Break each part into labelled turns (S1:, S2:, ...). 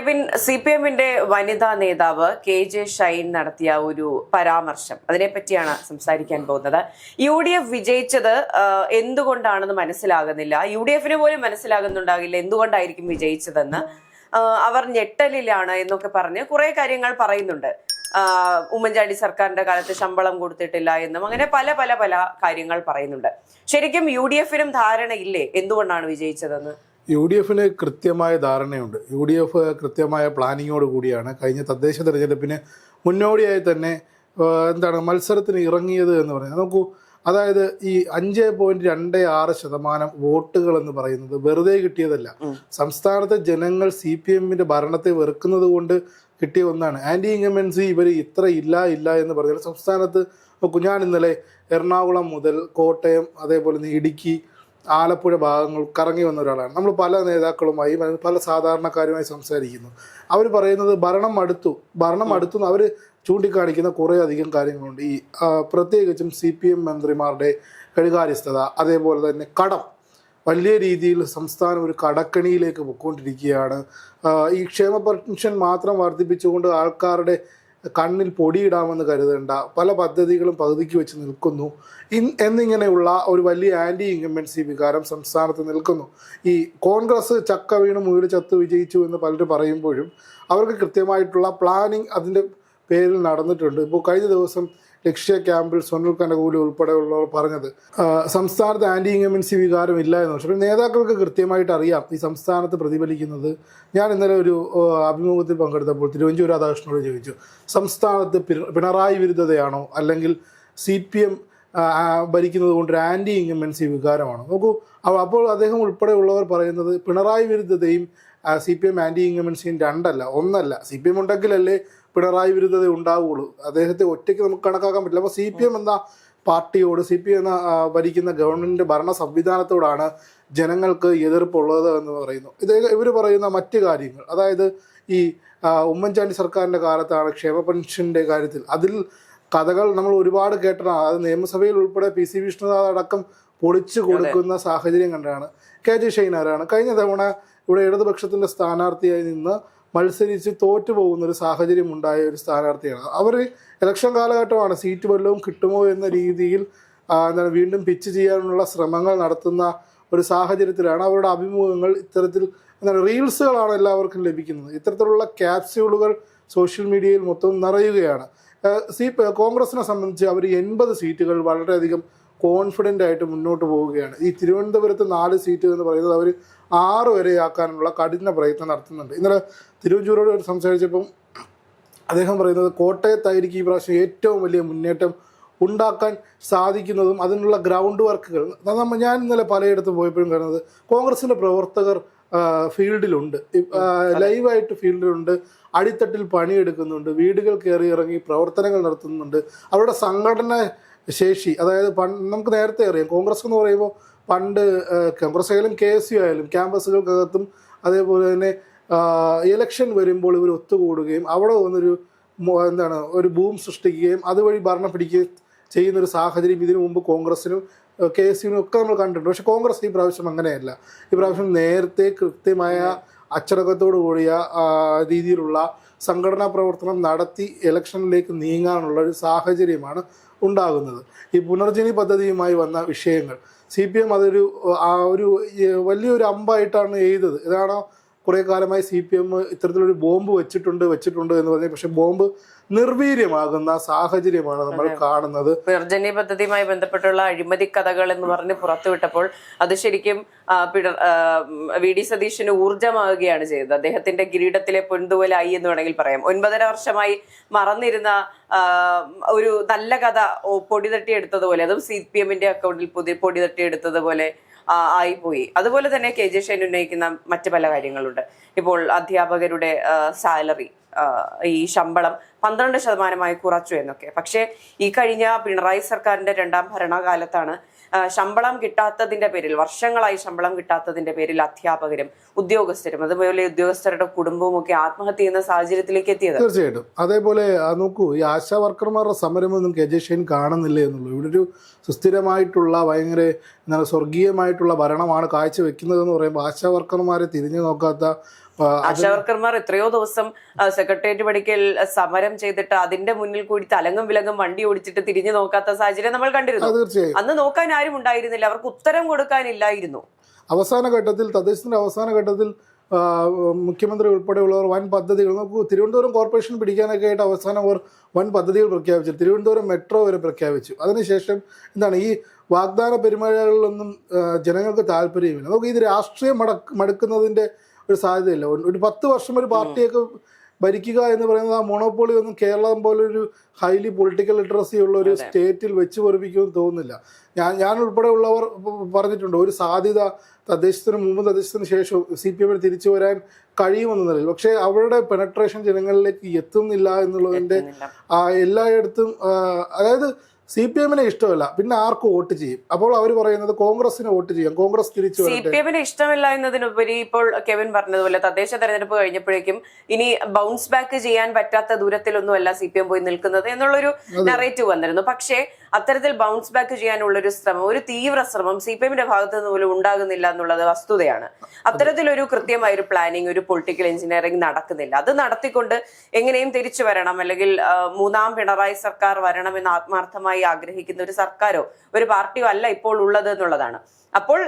S1: Kevin C P എമ്മിന്റെ വനിതാ നേതാവ് കെ ജെ ഷൈൻ നടത്തിയ ഒരു പരാമർശം. അതിനെപ്പറ്റിയാണ് സംസാരിക്കാൻ പോകുന്നത്. യു ഡി എഫ് വിജയിച്ചത് എന്തുകൊണ്ടാണെന്ന് മനസ്സിലാകുന്നില്ല. യു ഡി എഫിന് പോലും മനസ്സിലാകുന്നുണ്ടാകില്ല എന്തുകൊണ്ടായിരിക്കും വിജയിച്ചതെന്ന്. അവർ ഞെട്ടലിലാണ് എന്നൊക്കെ പറഞ്ഞ് കുറെ കാര്യങ്ങൾ പറയുന്നുണ്ട്. ഉമ്മൻചാണ്ടി സർക്കാരിന്റെ കാലത്ത് ശമ്പളം കൊടുത്തിട്ടില്ല എന്നും അങ്ങനെ പല പല പല കാര്യങ്ങൾ പറയുന്നുണ്ട്. ശരിക്കും യു ഡി എഫിനും ധാരണയില്ലേ എന്തുകൊണ്ടാണ് വിജയിച്ചതെന്ന്?
S2: യു ഡി എഫിന് കൃത്യമായ ധാരണയുണ്ട്. യു ഡി എഫ് കൃത്യമായ പ്ലാനിങ്ങോട് കൂടിയാണ് കഴിഞ്ഞ തദ്ദേശ തെരഞ്ഞെടുപ്പിന് മുന്നോടിയായി തന്നെ എന്താണ് മത്സരത്തിന് ഇറങ്ങിയത് എന്ന് പറയുന്നത്. നോക്കൂ അതായത് ഈ അഞ്ച് പോയിന്റ് രണ്ട് ആറ് ശതമാനം വോട്ടുകൾ എന്ന് പറയുന്നത് വെറുതെ കിട്ടിയതല്ല. സംസ്ഥാനത്തെ ജനങ്ങൾ സി പി എമ്മിന്റെ ഭരണത്തെ വെറുക്കുന്നത് കൊണ്ട് കിട്ടിയ ഒന്നാണ്. ആന്റി ഇൻകമൻസി ഇവർ ഇത്ര ഇല്ല ഇല്ല എന്ന് പറഞ്ഞാൽ സംസ്ഥാനത്ത് നോക്കൂ ഞാൻ ഇന്നലെ എറണാകുളം മുതൽ കോട്ടയം അതേപോലെ ഇടുക്കി ആലപ്പുഴ ഭാഗങ്ങൾ കറങ്ങി വന്ന ഒരാളാണ്. നമ്മൾ പല നേതാക്കളുമായി പല സാധാരണക്കാരുമായി സംസാരിക്കുന്നു. അവർ പറയുന്നത് ഭരണം അടുത്തു ഭരണം അടുത്തു അവർ ചൂണ്ടിക്കാണിക്കുന്ന കുറേ അധികം കാര്യങ്ങളുണ്ട്. ഈ പ്രത്യേകിച്ചും സി പി എം മന്ത്രിമാരുടെ കഴുകാര്യസ്ഥത അതേപോലെ തന്നെ കടം. വലിയ രീതിയിൽ സംസ്ഥാനം ഒരു കടക്കണിയിലേക്ക് പൊയ്ക്കൊണ്ടിരിക്കുകയാണ് ഈ ക്ഷേമ പെൻഷൻ മാത്രം വർദ്ധിപ്പിച്ചുകൊണ്ട് ആൾക്കാരുടെ കണ്ണിൽ പൊടിയിടാമെന്ന് കരുതേണ്ട പല പദ്ധതികളും പകുതിക്ക് വെച്ച് നിൽക്കുന്നു. എന്നിങ്ങനെയുള്ള ഒരു വലിയ ആന്റി ഇൻകമ്പൻസി വികാരം സംസ്ഥാനത്ത് നിൽക്കുന്നു. ഈ കോൺഗ്രസ് ചക്ക വീണ് മുയൽ ചത്ത് വിജയിച്ചു എന്ന് പലരും പറയുമ്പോഴും അവർക്ക് കൃത്യമായിട്ടുള്ള പ്ലാനിങ് അതിന്റെ പേരിൽ നടന്നിട്ടുണ്ട്. ഇപ്പോൾ കഴിഞ്ഞ ദിവസം ലക്ഷ്യ ക്യാമ്പിൽ സൊനൽ കനകൂലി ഉൾപ്പെടെയുള്ളവർ പറഞ്ഞത്. സംസ്ഥാനത്ത് ആന്റി ഇൻകമൻസി വികാരം ഇല്ല എന്ന് പക്ഷേ നേതാക്കൾക്ക് കൃത്യമായിട്ട് അറിയാം ഈ സംസ്ഥാനത്ത് പ്രതിഫലിക്കുന്നത്. ഞാൻ ഇന്നലെ ഒരു അഭിമുഖത്തിൽ പങ്കെടുത്തപ്പോൾ തിരുവഞ്ചൂർ രാധാകൃഷ്ണനോട് ചോദിച്ചു സംസ്ഥാനത്ത് പിണറായി വിരുദ്ധതയാണോ? അല്ലെങ്കിൽ സി പി എം ഭരിക്കുന്നത് കൊണ്ട് ഒരു ആന്റി ഇൻകമൻസി വികാരമാണ്? നോക്കൂ അപ്പോൾ അദ്ദേഹം ഉൾപ്പെടെയുള്ളവർ പറയുന്നത് പിണറായി വിരുദ്ധതയും സി പി എം ആന്റി ഇൻകമൻസിയും രണ്ടല്ല ഒന്നല്ല. സി പി എം ഉണ്ടെങ്കിലല്ലേ പിണറായി വിരുദ്ധത ഉണ്ടാവുകയുള്ളൂ അദ്ദേഹത്തെ ഒറ്റയ്ക്ക് നമുക്ക് കണക്കാക്കാൻ പറ്റില്ല. അപ്പോൾ സി പി എം എന്ന പാർട്ടിയോട് സി പി എം എന്ന ഭരിക്കുന്ന ഗവൺമെന്റ് ഭരണ സംവിധാനത്തോടാണ് ജനങ്ങൾക്ക് എതിർപ്പുള്ളത് എന്ന് പറയുന്നു. ഇത് ഇവർ പറയുന്ന മറ്റ് കാര്യങ്ങൾ. അതായത് ഈ ഉമ്മൻചാണ്ടി സർക്കാരിന്റെ കാലത്താണ് ക്ഷേമ പെൻഷന്റെ കാര്യത്തിൽ. അതിൽ കഥകൾ നമ്മൾ ഒരുപാട് കേട്ടതാണ്. അത് നിയമസഭയിൽ ഉൾപ്പെടെ പി സി വിഷ്ണുനാഥ് അടക്കം പൊളിച്ചു കൊടുക്കുന്ന സാഹചര്യം കണ്ടാണ്. കെ ജെ ഷൈനാരാണ് കഴിഞ്ഞ തവണ ഇവിടെ ഇടതുപക്ഷത്തിന്റെ സ്ഥാനാർത്ഥിയായി നിന്ന് മത്സരിച്ച് തോറ്റു പോകുന്ന ഒരു സാഹചര്യം ഉണ്ടായ ഒരു സ്ഥാനാർത്ഥിയാണ്. അവർ ഇലക്ഷൻ കാലഘട്ടമാണ് സീറ്റ് വല്ലതും കിട്ടുമോ എന്ന രീതിയിൽ എന്താണ് വീണ്ടും പിച്ച് ചെയ്യാനുള്ള ശ്രമങ്ങൾ നടത്തുന്ന ഒരു സാഹചര്യത്തിലാണ് അവരുടെ അഭിമുഖങ്ങൾ ഇത്തരത്തിൽ എന്താണ് റീൽസുകളാണ് എല്ലാവർക്കും ലഭിക്കുന്നത്. ഇത്തരത്തിലുള്ള ക്യാപ്സ്യൂളുകൾ സോഷ്യൽ മീഡിയയിൽ മൊത്തം നിറയുകയാണ്. സി കോൺഗ്രസിനെ സംബന്ധിച്ച് അവർ എൺപത് സീറ്റുകൾ വളരെയധികം കോൺഫിഡന്റ് ആയിട്ട് മുന്നോട്ട് പോവുകയാണ്. ഈ തിരുവനന്തപുരത്ത് നാല് സീറ്റ് എന്ന് പറയുന്നത് അവർ ആറ് വരെ ആക്കാനുള്ള കഠിന പ്രയത്നം നടത്തുന്നുണ്ട്. ഇന്നലെ തിരുവഞ്ചൂരോട് സംസാരിച്ചപ്പം അദ്ദേഹം പറയുന്നത് കോട്ടയത്തായിരിക്കും ഈ പ്രാവശ്യം ഏറ്റവും വലിയ മുന്നേറ്റം ഉണ്ടാക്കാൻ സാധിക്കുന്നതും അതിനുള്ള ഗ്രൗണ്ട് വർക്കുകൾ നമ്മൾ ഞാൻ ഇന്നലെ പലയിടത്തും പോയപ്പോഴും കാണുന്നത് കോൺഗ്രസിന്റെ പ്രവർത്തകർ ഫീൽഡിലുണ്ട്. ലൈവായിട്ട് ഫീൽഡിലുണ്ട്. അടിത്തട്ടിൽ പണിയെടുക്കുന്നുണ്ട്. വീടുകൾ കയറി ഇറങ്ങി പ്രവർത്തനങ്ങൾ നടത്തുന്നുണ്ട്. അവരുടെ സംഘടന ശേഷി അതായത് പണ്ട് നമുക്ക് നേരത്തെ അറിയാം കോൺഗ്രസ് എന്ന് പറയുമ്പോൾ പണ്ട് കോൺഗ്രസ് ആയാലും കെ എസ് യു ആയാലും ക്യാമ്പസുകൾക്കകത്തും അതേപോലെ തന്നെ ഇലക്ഷൻ വരുമ്പോൾ ഇവർ ഒത്തുകൂടുകയും അവിടെ വന്നൊരു എന്താണ് ഒരു ബൂം സൃഷ്ടിക്കുകയും അതുവഴി ഭരണം പിടിക്കുകയും ചെയ്യുന്ന ഒരു സാഹചര്യം ഇതിനു മുമ്പ് കോൺഗ്രസിനും കെ എസ് യുവിനും ഒക്കെ നമ്മൾ കണ്ടിട്ടുണ്ട്. പക്ഷേ കോൺഗ്രസ് ഈ പ്രാവശ്യം അങ്ങനെയല്ല. ഈ പ്രാവശ്യം നേരത്തെ കൃത്യമായ അച്ചടക്കത്തോടു കൂടിയ രീതിയിലുള്ള സംഘടനാ പ്രവർത്തനം നടത്തി ഇലക്ഷനിലേക്ക് നീങ്ങാനുള്ള ഒരു സാഹചര്യമാണ് ഉണ്ടാകുന്നത്. ഈ പുനർജനി പദ്ധതിയുമായി വന്ന വിഷയങ്ങൾ. സി പി എം അതൊരു ആ ഒരു വലിയൊരു അമ്പായിട്ടാണ് എഴുതത് ഇതാണോ കുറേ കാലമായി സി പി എം ഇത്തരത്തിലൊരു ബോംബ് വെച്ചിട്ടുണ്ട് വെച്ചിട്ടുണ്ട് എന്ന് പറഞ്ഞാൽ പക്ഷെ ബോംബ് നിർവീര്യമാകുന്ന സാഹചര്യമാണ് നമ്മൾ കാണുന്നത്.
S1: നിർജന്യ പദ്ധതിയുമായി ബന്ധപ്പെട്ടുള്ള അഴിമതി കഥകൾ എന്ന് പറഞ്ഞ് പുറത്തുവിട്ടപ്പോൾ അത് ശരിക്കും വി ഡി സതീശന് ഊർജമാവുകയാണ് ചെയ്തത്. അദ്ദേഹത്തിന്റെ കിരീടത്തിലെ പൊൻതുവലായി എന്ന് വേണമെങ്കിൽ പറയാം. ഒൻപതര വർഷമായി മറന്നിരുന്ന ഒരു നല്ല കഥ പൊടി തട്ടിയെടുത്തതുപോലെ അതും സി പി എമ്മിന്റെ അക്കൗണ്ടിൽ പുതിയ പൊടി തട്ടിയെടുത്തതുപോലെ ആ, ആയിപ്പോയി. അതുപോലെ തന്നെ കെ ജെ ഷൈൻ ഉന്നയിക്കുന്ന മറ്റു പല കാര്യങ്ങളുണ്ട്. ഇപ്പോൾ അധ്യാപകരുടെ സാലറി ഈ ശമ്പളം പന്ത്രണ്ട് ശതമാനമായി കുറച്ചു എന്നൊക്കെ. പക്ഷേ ഈ കഴിഞ്ഞ പിണറായി സർക്കാരിന്റെ രണ്ടാം ഭരണകാലത്താണ് ശമ്പളം കിട്ടാത്തതിന്റെ പേരിൽ വർഷങ്ങളായി ശമ്പളം കിട്ടാത്തതിന്റെ പേരിൽ അധ്യാപകരും ഉദ്യോഗസ്ഥരും അതുപോലെ ഉദ്യോഗസ്ഥരുടെ കുടുംബവും ഒക്കെ ആത്മഹത്യ ചെയ്യുന്ന സാഹചര്യത്തിലേക്ക് എത്തിയത്.
S2: തീർച്ചയായിട്ടും. അതേപോലെ നോക്കൂ ഈ ആശാ വർക്കർമാരുടെ സമരമൊന്നും കെ ജെ ഷൈൻ കാണുന്നില്ല എന്നുള്ളൂ. ഇവിടെ ഒരു സുസ്ഥിരമായിട്ടുള്ള ഭയങ്കര എന്താണ് സ്വർഗീയമായിട്ടുള്ള ഭരണമാണ് കാഴ്ചവെക്കുന്നതെന്ന് പറയുമ്പോൾ ആശാ വർക്കർമാരെ തിരിഞ്ഞു നോക്കാത്ത ആശാ
S1: വർക്കർമാർ എത്രയോ ദിവസം സെക്രട്ടേറിയറ്റ് പഠിക്കൽ സമരം ചെയ്തിട്ട് അതിന്റെ മുന്നിൽ കൂടി തലങ്ങും വിലങ്ങും വണ്ടി ഓടിച്ചിട്ട് തിരിഞ്ഞു നോക്കാത്ത സാഹചര്യം നമ്മൾ കണ്ടിരുന്നു. അന്ന് നോക്കാൻ ആരും ഉണ്ടായിരുന്നില്ല. അവർക്ക് ഉത്തരം കൊടുക്കാനില്ലായിരുന്നു.
S2: അവസാന ഘട്ടത്തിൽ തദ്ദേശത്തിന്റെ അവസാന ഘട്ടത്തിൽ മുഖ്യമന്ത്രി ഉൾപ്പെടെയുള്ളവർ വൻ പദ്ധതികൾ നമുക്ക് തിരുവനന്തപുരം കോർപ്പറേഷൻ പിടിക്കാനൊക്കെ ആയിട്ട് അവസാനം അവർ വൻ പദ്ധതികൾ പ്രഖ്യാപിച്ചു. തിരുവനന്തപുരം മെട്രോ വരെ പ്രഖ്യാപിച്ചു. അതിനുശേഷം എന്താണ് ഈ വാഗ്ദാന പെരുമഴകളിലൊന്നും ജനങ്ങൾക്ക് താല്പര്യമില്ല. നമുക്ക് ഇത് രാഷ്ട്രീയം മടക്ക് മടുക്കുന്നതിന്റെ ഒരു സാധ്യതയില്ല. ഒരു പത്ത് വർഷം ഒരു പാർട്ടിയൊക്കെ ഭരിക്കുക എന്ന് പറയുന്നത് ആ മോണോപോളി ഒന്നും കേരളം പോലൊരു ഒരു ഹൈലി പൊളിറ്റിക്കൽ ലിറ്ററസി ഉള്ള ഒരു സ്റ്റേറ്റിൽ വെച്ച് പൊറിപ്പിക്കുമെന്ന് തോന്നുന്നില്ല. ഞാൻ ഞാൻ ഉൾപ്പെടെ ഉള്ളവർ പറഞ്ഞിട്ടുണ്ട്. ഒരു സാധ്യത തദ്ദേശത്തിന് മുമ്പ് തദ്ദേശത്തിന് ശേഷവും സി പി എമ്മിന് തിരിച്ചു വരാൻ കഴിയുമെന്ന നിലയിൽ. പക്ഷേ അവരുടെ പെനട്രേഷൻ ജനങ്ങളിലേക്ക് എത്തുന്നില്ല എന്നുള്ളതിന്റെ എല്ലായിടത്തും അതായത് സി പി എമ്മിനെ ഇഷ്ടമല്ല. പിന്നെ ആർക്ക് വോട്ട് ചെയ്യും? അപ്പോൾ അവർ പറയുന്നത് കോൺഗ്രസിന് വോട്ട് ചെയ്യാം. കോൺഗ്രസ് തിരിച്ചു
S1: സി പി എമ്മിന് ഇഷ്ടമില്ല എന്നതിനുപരി ഇപ്പോൾ കെവിൻ പറഞ്ഞതുപോലെ തദ്ദേശ തെരഞ്ഞെടുപ്പ് കഴിഞ്ഞപ്പോഴേക്കും ഇനി ബൗൺസ് ബാക്ക് ചെയ്യാൻ പറ്റാത്ത ദൂരത്തിലൊന്നുമല്ല സി പി എം പോയി നിൽക്കുന്നത് എന്നുള്ളൊരു നറേറ്റീവ് വന്നിരുന്നു. പക്ഷേ അത്തരത്തിൽ ബൗൺസ് ബാക്ക് ചെയ്യാനുള്ള ഒരു ശ്രമം ഒരു തീവ്ര ശ്രമം സി പി എമ്മിന്റെ ഭാഗത്ത് നിന്ന് പോലും ഉണ്ടാകുന്നില്ല എന്നുള്ളത് വസ്തുതയാണ്. അത്തരത്തിലൊരു കൃത്യമായ ഒരു പ്ലാനിങ് ഒരു പൊളിറ്റിക്കൽ എഞ്ചിനീയറിംഗ് നടക്കുന്നില്ല. അത് നടത്തിക്കൊണ്ട് എങ്ങനെയും തിരിച്ചു വരണം അല്ലെങ്കിൽ മൂന്നാം പിണറായി സർക്കാർ വരണം എന്ന് ആത്മാർത്ഥമായി ആഗ്രഹിക്കുന്ന ഒരു സർക്കാരോ ഒരു പാർട്ടിയോ അല്ല ഇപ്പോൾ ഉള്ളത് എന്നുള്ളതാണ്. അപ്പോൾ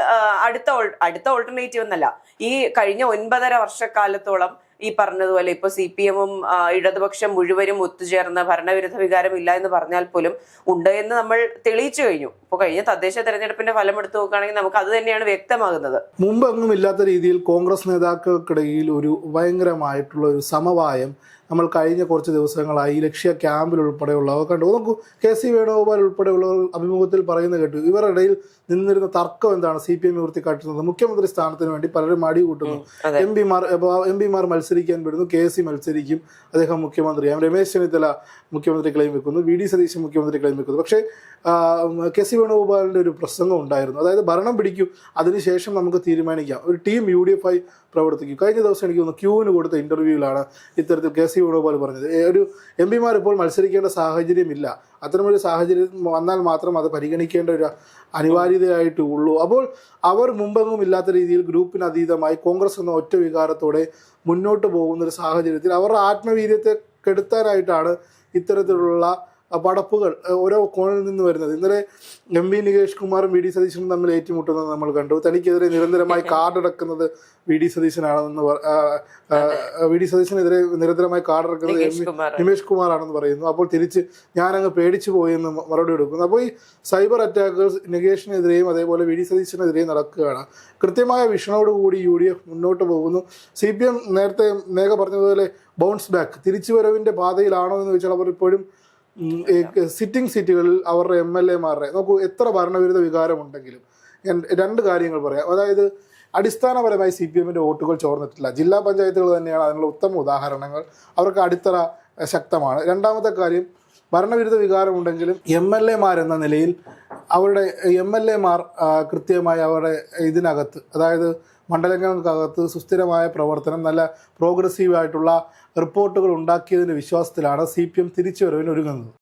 S1: അടുത്ത അടുത്ത ഓൾട്ടർനേറ്റീവ് എന്നല്ല ഈ കഴിഞ്ഞ ഒൻപതര വർഷക്കാലത്തോളം ഈ പറഞ്ഞതുപോലെ ഇപ്പൊ സി പി എമ്മും ഇടതുപക്ഷം മുഴുവനും ഒത്തുചേർന്ന് ഭരണവിരുദ്ധ വികാരം ഇല്ല എന്ന് പറഞ്ഞാൽ പോലും ഉണ്ട് എന്ന് നമ്മൾ തെളിയിച്ചു കഴിഞ്ഞു. ഇപ്പൊ കഴിഞ്ഞ തദ്ദേശ തെരഞ്ഞെടുപ്പിന്റെ ഫലം എടുത്തു നോക്കുകയാണെങ്കിൽ നമുക്ക് അത് തന്നെയാണ് വ്യക്തമാകുന്നത്.
S2: മുമ്പെങ്ങും ഇല്ലാത്ത രീതിയിൽ കോൺഗ്രസ് നേതാക്കൾക്കിടയിൽ ഒരു ഭയങ്കരമായിട്ടുള്ള ഒരു സമവായം നമ്മൾ കഴിഞ്ഞ കുറച്ച് ദിവസങ്ങളായി ലക്ഷ്യ ക്യാമ്പിൽ ഉൾപ്പെടെയുള്ളവ കണ്ടു. നോക്കൂ കെ സി വേണുഗോപാൽ ഉൾപ്പെടെയുള്ളവർ അഭിമുഖത്തിൽ പറയുന്നത് കേട്ടു. ഇവരുടെ ഇടയിൽ നിന്നിരുന്ന തർക്കം എന്താണ്? സി പി എം ഉയർത്തിക്കാട്ടുന്നത്. മുഖ്യമന്ത്രി സ്ഥാനത്തിന് വേണ്ടി പലരും അടി കൂട്ടുന്നു.
S1: അതെ.
S2: എം പിമാർ എം പിമാർ മത്സരിക്കാൻ വിടുന്നു കെ സി മത്സരിക്കും അദ്ദേഹം മുഖ്യമന്ത്രിയാകും രമേശ് ചെന്നിത്തല മുഖ്യമന്ത്രി ക്ലെയിം വെക്കുന്നു വി ഡി സതീശൻ മുഖ്യമന്ത്രി ക്ലെയിം വെക്കുന്നു. പക്ഷേ കെ സി വേണുഗോപാലിന്റെ ഒരു പ്രസംഗം ഉണ്ടായിരുന്നു. അതായത് ഭരണം പിടിക്കും അതിനുശേഷം നമുക്ക് തീരുമാനിക്കാം. ഒരു ടീം യു ഡി എഫ് ആയി പ്രവർത്തിക്കും. കഴിഞ്ഞ ദിവസം എനിക്ക് തോന്നുന്നു ക്യൂവിന് കൊടുത്ത ഇന്റർവ്യൂവിലാണ് ഇത്തരത്തിൽ കെ സി വേണുഗോപാൽ പറഞ്ഞത്. ഒരു എം പിമാർ ഇപ്പോൾ മത്സരിക്കേണ്ട സാഹചര്യമില്ല. അത്തരമൊരു സാഹചര്യം വന്നാൽ മാത്രം അത് പരിഗണിക്കേണ്ട ഒരു അനിവാര്യതയായിട്ട് ഉള്ളൂ. അപ്പോൾ അവർ മുമ്പെങ്ങും ഇല്ലാത്ത രീതിയിൽ ഗ്രൂപ്പിന് അതീതമായി കോൺഗ്രസ് എന്ന ഒറ്റ വികാരത്തോടെ മുന്നോട്ട് പോകുന്ന ഒരു സാഹചര്യത്തിൽ അവരുടെ ആത്മവീര്യത്തെ കെടുത്താനായിട്ടാണ് ഇത്തരത്തിലുള്ള പടപ്പുകൾ ഓരോ കോണിൽ നിന്ന് വരുന്നത്. ഇന്നലെ എം വി നികേഷ് കുമാറും വി ഡി സതീശനും തമ്മിൽ ഏറ്റുമുട്ടുന്നത് നമ്മൾ കണ്ടു. തനിക്കെതിരെ നിരന്തരമായി കാർഡടക്കുന്നത് വി ഡി സതീശനാണെന്ന് വി ഡി സതീശനെതിരെ നിരന്തരമായി കാർഡടക്കുന്നത് എം നിമേഷ് കുമാറാണെന്ന് പറയുന്നു. അപ്പോൾ തിരിച്ച് ഞാനങ്ങ് പേടിച്ചു പോയി എന്ന് മറുപടി കൊടുക്കുന്നു. അപ്പോൾ ഈ സൈബർ അറ്റാക്കുകൾ നികേഷിനെതിരെയും അതേപോലെ വി ഡി സതീശനെതിരെയും നടക്കുകയാണ്. കൃത്യമായ വിഷണോടുകൂടി യു ഡി എഫ് മുന്നോട്ട് പോകുന്നു. സി പി എം നേരത്തെ മേഘ പറഞ്ഞതുപോലെ ബൗൺസ് ബാക്ക്. തിരിച്ചുവരവിന്റെ പാതയിലാണോ എന്ന് ചോദിച്ചാൽ അവർ ഇപ്പോഴും സിറ്റിംഗ് സീറ്റുകളിൽ അവരുടെ എം എൽ എമാരുടെ നോക്കൂ എത്ര ഭരണവിരുദ്ധ വികാരമുണ്ടെങ്കിലും. രണ്ട് കാര്യങ്ങൾ പറയാം. അതായത് അടിസ്ഥാനപരമായി സി പി എമ്മിന്റെ വോട്ടുകൾ ചോർന്നിട്ടില്ല. ജില്ലാ പഞ്ചായത്തുകൾ തന്നെയാണ് അതിനുള്ള ഉത്തമ ഉദാഹരണങ്ങൾ. അവർക്ക് അടിത്തറ ശക്തമാണ്. രണ്ടാമത്തെ കാര്യം ഭരണവിരുദ്ധ വികാരമുണ്ടെങ്കിലും എം എൽ എമാരെന്ന നിലയിൽ അവരുടെ എം എൽ എമാർ കൃത്യമായി അവരുടെ ഇതിനകത്ത് അതായത് മണ്ഡലങ്ങൾക്കകത്ത് സുസ്ഥിരമായ പ്രവർത്തനം നല്ല പ്രോഗ്രസീവായിട്ടുള്ള റിപ്പോർട്ടുകൾ ഉണ്ടാക്കിയതിന്റെ വിശ്വാസത്തിലാണ് സി പി എം തിരിച്ചുവരവിന് ഒരുങ്ങുന്നത്